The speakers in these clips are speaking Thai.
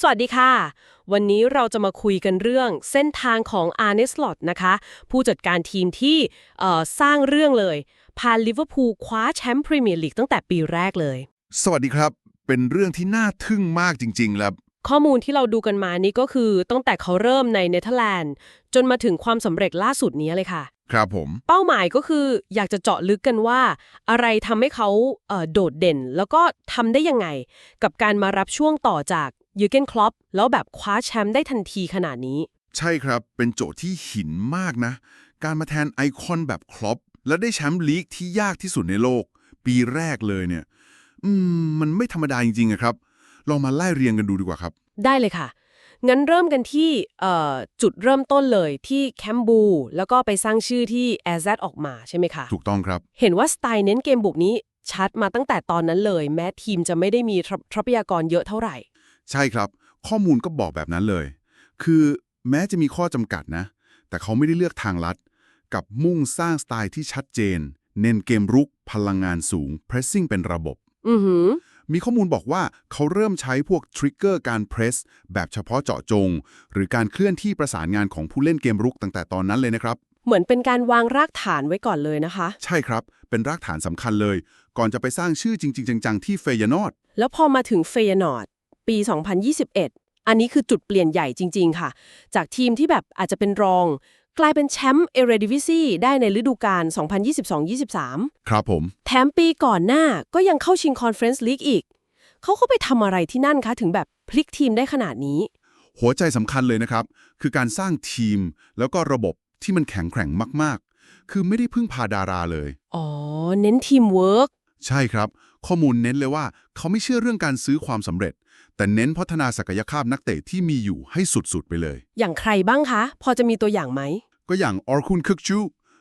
สวัสดีค่ะ วันนี้เราจะมาคุยกันเรื่องเส้นทางของอาร์เนสลอตนะคะ ผู้จัดการทีมที่เอ่อสร้างเรื่องเลย พาลิเวอร์พูลคว้าแชมป์พรีเมียร์ลีกตั้งแต่ปีแรกเลย สวัสดีครับ เป็นเรื่องที่น่าทึ่งมากจริงๆแล้วข้อมูลที่เราดูกันมานี่ก็คือตั้งแต่เขาเริ่มในเนเธอร์แลนด์ จนมาถึงความสำเร็จล่าสุดนี้เลยค่ะ ครับผม เป้าหมายก็คืออยากจะเจาะลึกกันว่า อะไรทำให้เขาเอ่อโดดเด่น แล้วก็ทำได้ยังไง กับการมารับช่วงต่อจาก ยูเกนคลอปแล้วแบบคว้าแชมป์ได้ทันทีขนาดนี้ ใช่ครับเป็นโจทย์ที่หินมากนะ การมาแทนไอคอนแบบครอปและได้แชมป์ลีกที่ยากที่สุดในโลก ปีแรกเลยเนี่ย อืม มันไม่ธรรมดาจริงๆอะครับ ลองมาไล่เรียงกันดูดีกว่าครับ ได้เลยค่ะ งั้นเริ่มกันที่เอ่อจุดเริ่มต้นเลยที่แคมบู แล้วก็ไปสร้างชื่อที่ a z ออกมาใช่ไหมคะถูกต้องครับ เห็นว่าสไตล์เน้นเกมบุกนี้ชัดมาตั้งแต่ตอนนั้นเลย แม้ทีมจะไม่ได้มีทรัพทรัพยากรเยอะเท่าไหร่ ใช่ครับ ข้อมูลก็บอกแบบนั้นเลย คือแม้จะมีข้อจำกัดนะ แต่เขาไม่ได้เลือกทางลัด กับมุ่งสร้างสไตล์ที่ชัดเจน เน้นเกมรุก พลังงานสูง pressing เป็นระบบ อือหือมีข้อมูลบอกว่าเขาเริ่มใช้พวกทริกเกอร์การเพรสแบบเฉพาะเจาะจง หรือการเคลื่อนที่ประสานงานของผู้เล่นเกมรุกตั้งแต่ตอนนั้นเลยนะครับ เหมือนเป็นการวางรากฐานไว้ก่อนเลยนะคะ ใช่ครับ เป็นรากฐานสำคัญเลย ก่อนจะไปสร้างชื่อจริง ๆ จังๆ ที่เฟยนอด แล้วพอมาถึงเฟยนอร์ด ปี 2021 อันนี้คือจุดเปลี่ยนใหญ่จริง ๆ ค่ะ จากทีมที่แบบอาจจะเป็นรอง กลายเป็นแชมป์เอเรดิวิซีได้ในฤดูกาล 2022-23 ครับผม แถมปีก่อนหน้าก็ยังเข้าชิงคอนเฟรนซ์ลีกอีก เขาเข้าไปทำอะไรที่นั่นคะ ถึงแบบพลิกทีมได้ขนาดนี้ หัวใจสำคัญเลยนะครับ คือการสร้างทีมแล้วก็ระบบที่มันแข็งแกร่งมากๆ คือไม่ได้พึ่งพาดาราเลย อ๋อ เน้นทีมเวิร์กใช่ครับ ข้อมูลเน้นเลยว่าเขาไม่เชื่อเรื่องการซื้อความสำเร็จ แต่เน้นพัฒนาศักยภาพนักเตะที่มีอยู่ให้สุดๆไปเลย อย่างใครบ้างคะ พอจะมีตัวอย่างไหม ก็อย่างออร์คุนคึกจู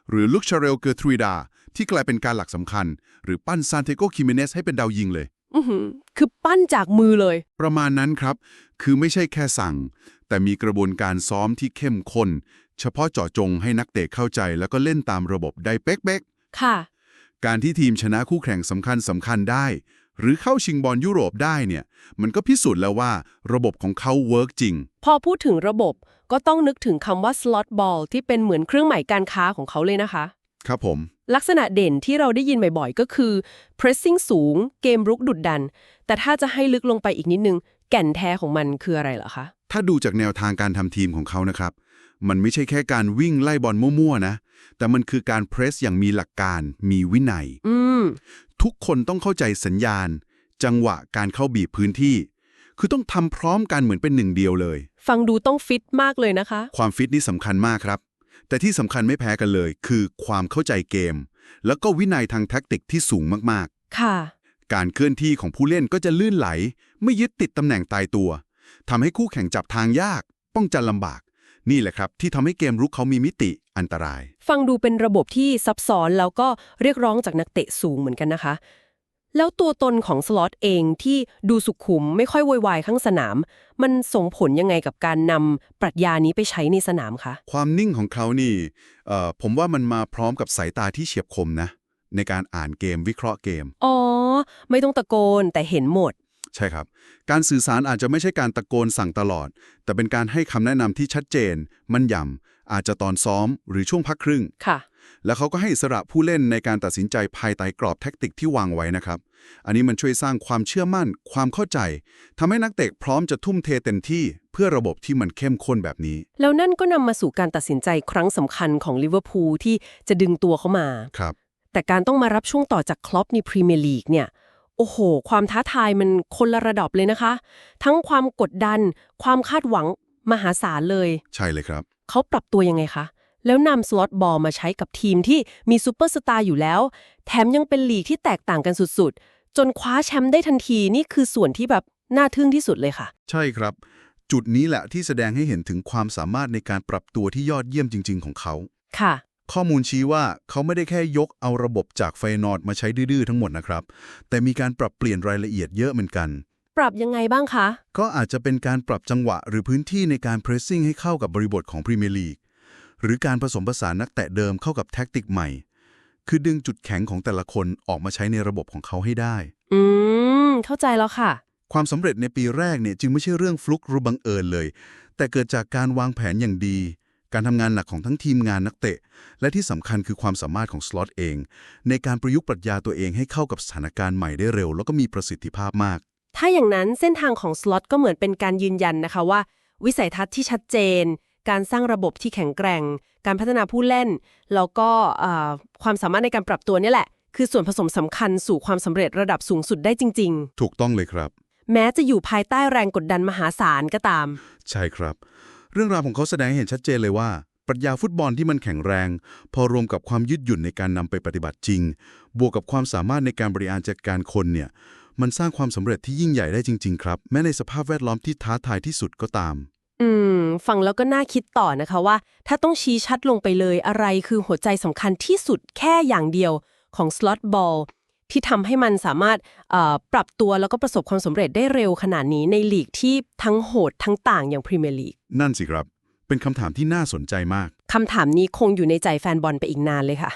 หรือลุกชาเรลเกอร์ทรีดา ที่กลายเป็นการหลักสำคัญ หรือปั้นซานเทโกคิเมเนสให้เป็นดาวยิงเลย อือหือคือปั้นจากมือเลย ประมาณนั้นครับ คือไม่ใช่แค่สั่ง แต่มีกระบวนการซ้อมที่เข้มข้น เฉพาะเจาะจงให้นักเตะเข้าใจ แล้วก็เล่นตามระบบได้เป๊กค่ะๆการที่ทีมชนะคู่แข่งสำคัญสำคัญได้ หรือเข้าชิงบอลยุโรปได้เนี่ย มันก็พิสูจน์แล้วว่าระบบของเขาเวิร์กจริง พอพูดถึงระบบก็ต้องนึกถึงคำว่า slot ball ที่เป็นเหมือนเครื่องหมายการค้าของเขาเลยนะคะ ครับผม ลักษณะเด่นที่เราได้ยินบ่อยๆ ก็คือ pressing สูง เกมรุกดุดดัน แต่ถ้าจะให้ลึกลงไปอีกนิดนึง แก่นแท้ของมันคืออะไรเหรอคะ ถ้าดูจากแนวทางการทำทีมของเขานะครับ มันไม่ใช่แค่การวิ่งไล่บอลมั่วๆนะ แต่มันคือการเพรสอย่างมีหลักการ มีวินัยอืมทุกคนต้องเข้าใจสัญญาณ จังหวะการเข้าบีบพื้นที่ คือต้องทำพร้อมกันเหมือนเป็นหนึ่งเดียวเลยฟัฟังดูต้องฟิตมากเลยนะคะ ความฟิตนี่สำคัญมากครับ แต่ที่สำคัญไม่แพ้กันเลย คือความเข้าใจเกม แล้วก็วินัยทางแท็กติกที่สูงมากค่ะๆการเคลื่อนที่ของผู้เล่นก็จะลื่นไหล ไม่ยึดติดตำแหน่งตายตัวทำให้คู่แข่งจับทางยาก ป้องกันลำบาก นี่แหละครับ ที่ทำให้เกมรุกเขามีมิติอันตราย ฟังดูเป็นระบบที่ซับซ้อนแล้วก็เรียกร้องจากนักเตะสูงเหมือนกันนะคะ แล้วตัวตนของสล็อตเองที่ดูสุขุมไม่ค่อยโวยวายข้างสนาม มันส่งผลยังไงกับการนำปรัชญานี้ไปใช้ในสนามคะความนิ่งของเขานี่เอ่อผมว่ามันมาพร้อมกับสายตาที่เฉียบคมนะ ในการอ่านเกมวิเคราะห์เกม อ๋อ ไม่ต้องตะโกนแต่เห็นหมด ใช่ครับ การสื่อสารอาจจะไม่ใช่การตะโกนสั่งตลอด แต่เป็นการให้คำแนะนำที่ชัดเจน มั่นยำอาจจะตอนซ้อมหรือช่วงพักครึ่ง ค่ะ แล้วเขาก็ให้อิสระผู้เล่นในการตัดสินใจภายใต้กรอบแท็กติกที่วางไว้นะครับ อันนี้มันช่วยสร้างความเชื่อมั่น ความเข้าใจทำให้นักเตะพร้อมจะทุ่มเทเต็มที่ เพื่อระบบที่มันเข้มข้นแบบนี้ แล้วนั่นก็นำมาสู่การตัดสินใจครั้งสำคัญของลิเวอร์พูลที่จะดึงตัวเขามา ครับ แต่การต้องมารับช่วงต่อจากคลอปในพรีเมียร์ลีกเนี่ย โอ้โห ความท้าทายมันคนละระดับเลยนะคะ ทั้งความกดดัน ความคาดหวังมหาศาลเลย ใช่เลยครับ เขาปรับตัวยังไงคะ แล้วนำสล็อตบอลมาใช้กับทีมที่มีซูเปอร์สตาร์อยู่แล้ว แถมยังเป็นลีกที่แตกต่างกันสุดๆ จนคว้าแชมป์ได้ทันทีนี่คือส่วนที่แบบน่าทึ่งที่สุดเลยค่ะ ใช่ครับ จุดนี้แหละที่แสดงให้เห็นถึงความสามารถในการปรับตัวที่ยอดเยี่ยมจริง ๆ ของเขาค่ะ ข้อมูลชี้ว่าเขาไม่ได้แค่ยกเอาระบบจากไฟนอร์ดมาใช้ดื้อๆทั้งหมดนะครับ แต่มีการปรับเปลี่ยนรายละเอียดเยอะเหมือนกัน ปรับยังไงบ้างคะ ก็อาจจะเป็นการปรับจังหวะหรือพื้นที่ในการเพรสซิ่งให้เข้ากับบริบทของพรีเมียร์ลีกหรือการผสมผสานนักเตะเดิมเข้ากับแท็กติกใหม่ คือดึงจุดแข็งของแต่ละคนออกมาใช้ในระบบของเขาให้ได้ อืม เข้าใจแล้วค่ะ ความสำเร็จในปีแรกเนี่ยจึงไม่ใช่เรื่องฟลุกหรือบังเอิญเลย แต่เกิดจากการวางแผนอย่างดี การทำงานหนักของทั้งทีมงานนักเตะ และที่สำคัญคือความสามารถของสล็อตเอง ในการประยุกต์ปรัชญาตัวเองให้เข้ากับสถานการณ์ใหม่ได้เร็ว แล้วก็มีประสิทธิภาพมาก ถ้าอย่างนั้นเส้นทางของสล็อตก็เหมือนเป็นการยืนยันนะคะว่า วิสัยทัศน์ที่ชัดเจน การสร้างระบบที่แข็งแกร่ง การพัฒนาผู้เล่น แล้วก็เอ่อความสามารถในการปรับตัวเนี่ยแหละ คือส่วนผสมสำคัญสู่ความสำเร็จระดับสูงสุดได้จริงถูกต้องเลยครับๆแม้จะอยู่ภายใต้แรงกดดันมหาศาลก็ตาม ใช่ครับ เรื่องราวของเขาแสดงให้เห็นชัดเจนเลยว่า ปรัชญาฟุตบอลที่มันแข็งแรง พอรวมกับความยืดหยุ่นในการนำไปปฏิบัติจริง บวกกับความสามารถในการบริหารจัดการคนเนี่ยมันสร้างความสำเร็จที่ยิ่งใหญ่ได้จริง ๆ ครับ แม้ในสภาพแวดล้อมที่ท้าทายที่สุดก็ตาม อืม ฟังแล้วก็น่าคิดต่อนะคะว่า ถ้าต้องชี้ชัดลงไปเลยอะไรคือหัวใจสำคัญที่สุดแค่อย่างเดียวของสล็อตบอล ที่ทำให้มันสามารถเอ่อปรับตัวแล้วก็ประสบความสำเร็จได้เร็วขนาดนี้ในลีกที่ทั้งโหดทั้งต่างอย่างพรีเมียร์ลีกนั่นสิครับ เป็นคำถามที่น่าสนใจมาก คำถามนี้คงอยู่ในใจแฟนบอลไปอีกนานเลยค่ะ